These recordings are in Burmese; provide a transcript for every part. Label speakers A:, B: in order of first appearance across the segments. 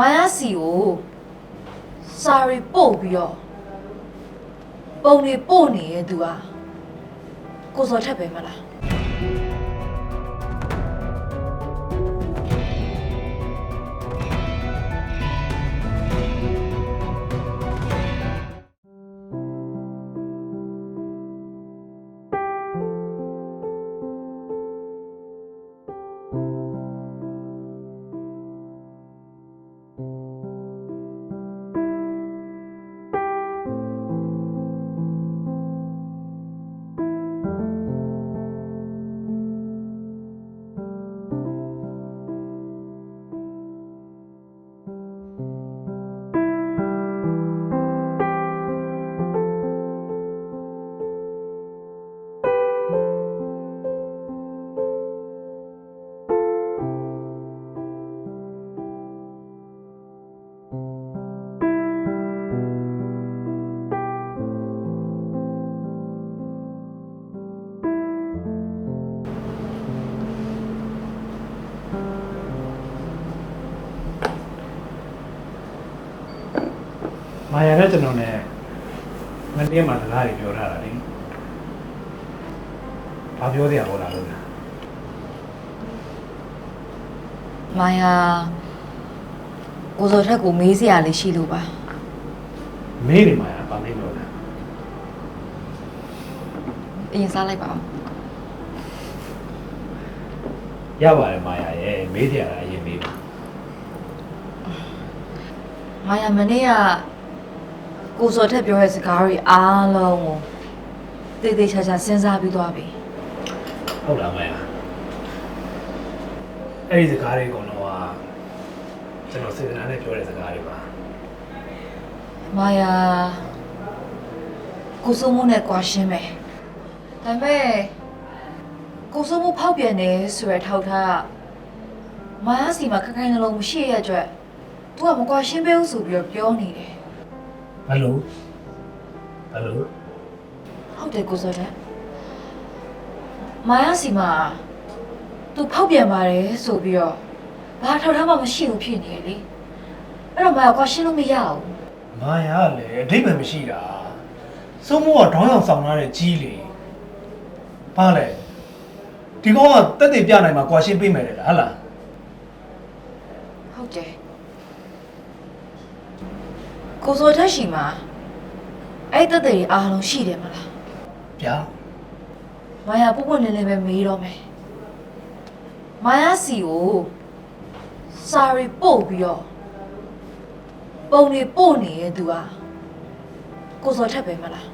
A: မာယာစီကိုစာရီပို့ပြီးတော့ပုံတွေပို့နေရဲ့သူကကိုစောထက်ပဲမလား
B: မာယာနဲ့ကျွန်တော်နဲ့မနေ့မှစကားတွေပြောထားတာလေဘာပြောစရာဟောလာလို့လဲ
A: မာယာကိုစောထက်ကိုမေးစရာလေးရှိလို့ပါ
B: မေးနေမာယာဘာမေးလို့လဲ
A: အရင်စားလိုက်ပါဦး
B: ရပါတယ်မာယာရဲ့မေးစရာအရင်မေးပါ
A: မာယာမနေ့က ကိုစောထက်ပြောတဲ့စကားတွေအားလုံးကိုတေးသေးချာချာစဉ်းစားပြီးသွားပြီ
B: ဟုတ်လားမာယာအဲ့ဒီစကားတွေကတော့ကကျွန်တော်စေတနာနဲ့ပြောတဲ့စကားတွေပါ
A: မာယာကိုစုံမနဲ့ကွာရှင်းမယ်ဒါပေမဲ့ကိုစုံမဖောက်ပြန်နေဆိုရထောက်ထားကမာယာစီမှာခက်ခိုင်းနှလုံးမရှိရဲ့အတွက် तू ကမကွာရှင်းပေးဘူးဆိုပြီးတော့ပြောနေတယ်
B: ဘယ်လိုဘယ်လို
A: ဟုတ်တယ်ကိုစောတဲ့မာယာစီမှာ तू ဖောက်ပြန်ပါတယ်ဆိုပြီးတော့ဘာထောက်ထားမှမရှိဘူးဖြစ်နေတယ်လေအဲ့တော့မာယာကွာရှင်းလို့မရဘူး
B: မာယာကလည်းအဓိပ္ပာယ်မရှိတာစိုးမိုးကဒေါင်းအောင်ဆောင်ထားတဲ့ကြီးလေဘာလဲဒီကောင်ကတက်တည်ပြနိုင်မှာကွာရှင်းပေးမယ်လေလားဟဟလား
A: ဟုတ်တယ် ကိုစောတက်ရှိမှာအဲ့တက်တဲ့အားလုံးရှိတယ်မလား
B: ဗျာ
A: မာယာပုပ်ပွလင်းလင်းပဲမေးတော့မယ်မာယာစီကိုစာရီပို့ပြီးတော့ပုံတွေပို့နေရဲ့သူကကိုစောထက်ပဲမလား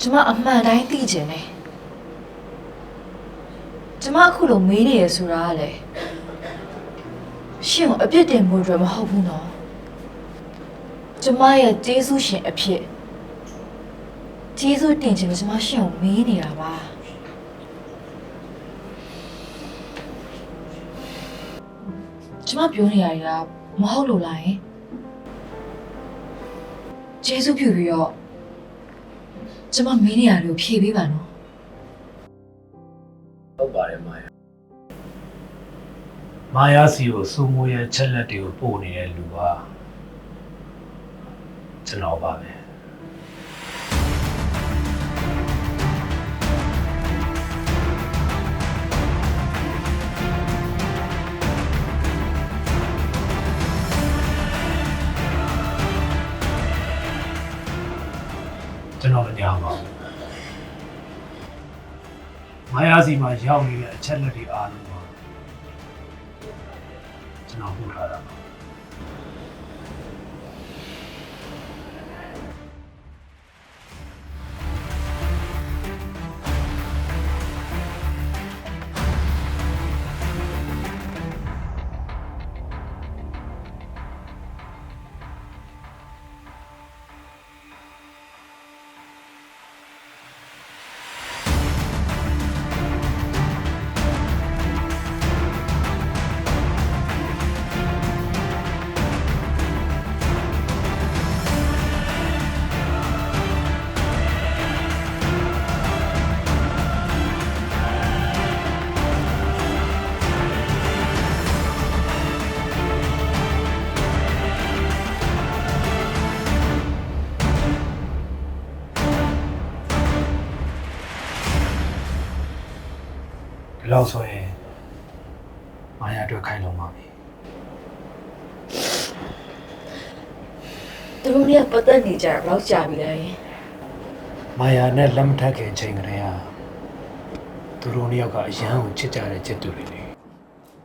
A: ကျမအမှန်တိုင်းသိချင်တယ်ကျမအခုလိုမေးနေရဆိုတာကလေ ရှင်ကိုအပြစ်တင်မှုအတွက်မဟုတ်ဘူးနော်ကျမရဲ့ကျေးဇူးရှင်အဖြစ်ကျေးဇူးတင်ချင်လို့ကျမရှင်ကိုမေးနေတာပါကျမပြောနေရတာမဟုတ်လို့လားယင်ကျေးဇူးပြုပြီးတော့ကျမမေးနေရတယ်ကိုဖြေပေးပါနော်
B: မာယာစီကိုစိုးမိုးရဲ့ချက်လက်တွေကိုပို့နေတဲ့လူကကျွန်တော်ပါပဲကျွန်တော်မကြောက်ပါဘူး။မာယာစီမှာရောက်နေတဲ့အချက်လက်တွေအားလုံးပါ ကျွန်တော်ပို့ထားတာ လောက်ဆိုရင်မာယာအတွက်ခိုင်းလုံပါပြီ
A: သူတို့ကပတ်သက်နေကြတာဘယ်လောက်ကြာပြီလဲ
B: မာယာနဲ့လက်မထပ်ခင်ချိန်ကလေးကသူတို့နှစ်ယောက်ကအရန်ကိုချစ်ကြတဲ့ချစ်သူတွေလေ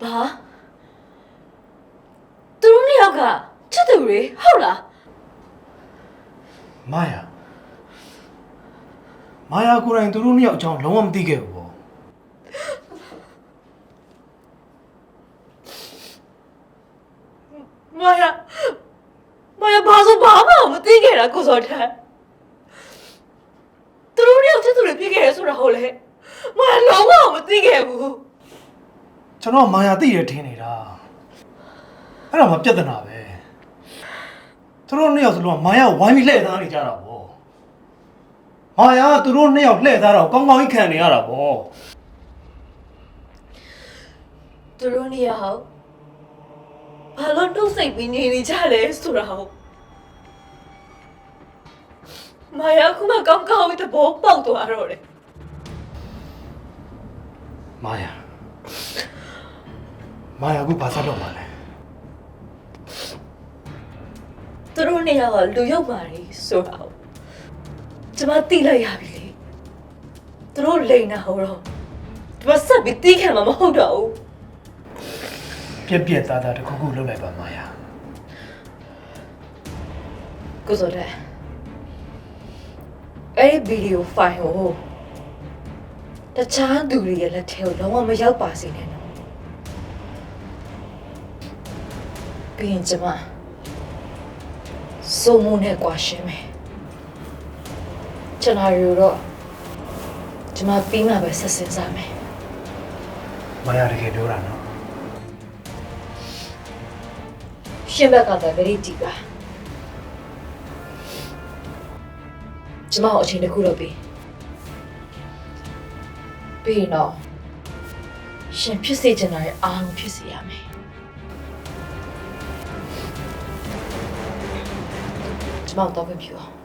A: ဘာသူတို့နှစ်ယောက်ကချစ်သူတွေဟုတ်လား
B: မာယာမာယာကိုယ်တိုင်သူတို့နှစ်ယောက်အကြောင်းလုံးဝမသိခဲ့ဘူး
A: ခဲ့တာကိုစောထက်သူတို့နှစ်ယောက်ချစ်သူတွေဖြစ်ခဲ့ရဆိုတာဟုတ်လေမာယာလုံးဝမသိခဲ့ဘူး
B: ကျွန်တော်ကမာယာသိရထင်နေတာအဲ့ဒါမှပြဿနာပဲသူတို့နှစ်ယောက်စလုံးကမာယာကိုဝိုင်းပြီးလှည့်သားနေကြတာပေါ့မာယာကသူတို့နှစ်ယောက်လှည့်သားတော့ကောင်းကောင်းကြီးခံနေရတာပေါ့
A: သူတို့နှစ်ယောက်ဘာလို့တုံ့စိတ်ပြီးနေနေကြလဲဆိုတာဟုတ် မာယာကမှကောင်းကောင်းတဘောပေါက်သွားတော့တယ်
B: မာယာမာယာကဘာသာလုပ်မှာလဲ
A: သူတို့နှစ်ယောက်ကလူရောက်ပါလေဆိုတာဟုတ်ကျမသိလိုက်ရပြီလေသူတို့လိန်တာဟောတော့ဒီမဆက်ပြီးတီးခံမှာမဟုတ်တော့ဘူး
B: ပြက်ပြက်သားသားတစ်ခုခုလုပ်လိုက်ပါမာယာ
A: ကိုစောတဲ့ အဲ့ဒီဗီဒီယိုဖိုင်ကိုတခြားသူတွေရဲ့လက်ထဲကိုလုံးဝမရောက်ပါစေနဲ့နော်ပြီးရင်ကျမစုံမနဲ့ကွာရှင်းမယ်ကျွန်တော်တို့တော့ကျမပြီးမှပဲဆက်စင်စားမယ်
B: မာယာတကယ်ပြောတာနော်
A: ရှင်းဘက်ကလည်း very deep ပါ ကျမတို့အချိန်တစ်ခုတော့ပြီးပြီးရင်တော့ရှင်ဖြစ်စေချင်တာရဲ့အားလုံးဖြစ်စေရမယ်ကျမတို့တော့ခွင့်ပြုအောင်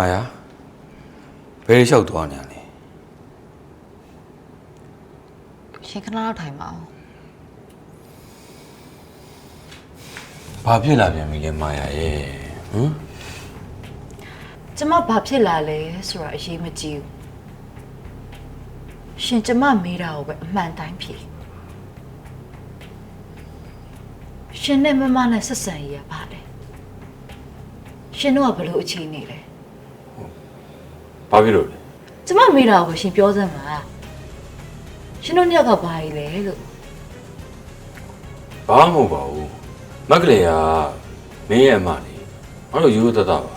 C: မာယာဘယ်လျှောက်သွားနေရလဲ
D: ရှင်ခဏလောက်ထိုင်ပါအောင်
C: ဘာဖြစ်လာပြန်ပြီလဲမာယာရဲ့ဟမ်
D: ကျမဘာဖြစ်လာလဲဆိုတာအရေးမကြီးဘူးရှင်ကျမမေးတာကိုပဲအမှန်တိုင်းဖြေရှင်နဲ့မမနဲ့ဆက်ဆံရေးရပါလေရှင်တို့ကဘယ်လိုအခြေအနေလဲ
C: ဘာဖြစ်လို့လဲ
D: ကျမမေးတာကိုရှင်ပြောစမ်းပါရှင်တို့ညောက်ကဘာကြီးလဲလို့
C: ဘာမှမဟုတ်ပါဘူးမက်ကလေးကမင်းရဲ့အမလေးအဲ့လိုရိုးရိုးသားသားပါ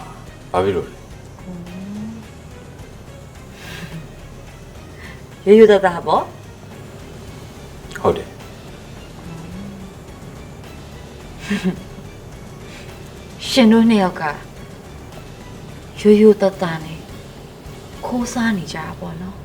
C: ဘာဖြစ်လို့လဲ
D: ရိုးရိုးသားသားပေါ့
C: ဟုတ်တယ်
D: ရှင်တို့နှစ်ယောက်ကရိုးရိုးသားသားနဲ့ ခိုးစားနေကြတာပေါ့နော်